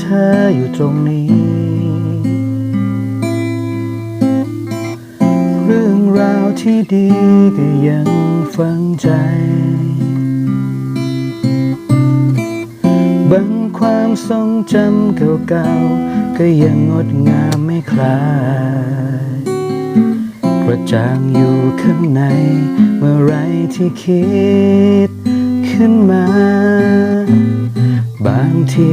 เธอยู่ตรงนี้ เรื่องราวที่ดีก็ยังฝังใจ บางความทรงจำเก่าๆ ก็ยังงดงามไม่คลายกระจ่างอยู่ข้างใน เมื่อไรที่คิดขึ้นมา บางที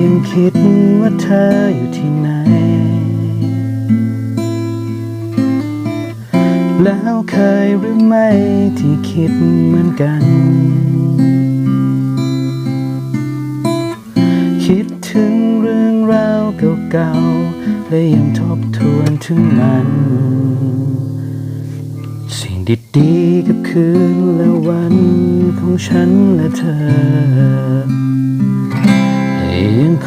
ยังคิดว่าเธออยู่ที่ไหน แล้วเคยหรือไม่ที่คิดเหมือนกัน คิดถึงเรื่องราวเก่าๆและยังทบทวนถึงมัน สิ่งดีๆกับคืนและวันของฉันและเธอ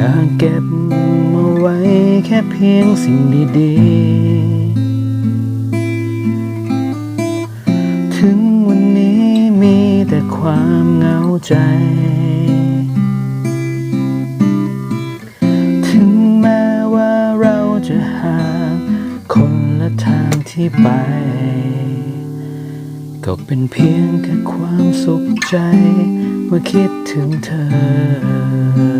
อยากเก็บมาไว้แค่เพียงสิ่งดีๆ ถึงวันนี้มีแต่ความเหงาใจ ถึงแม้ว่าเราจะห่างคนละทางที่ไป ก็เป็นเพียงแค่ความสุขใจ เมื่อคิดถึงเธอ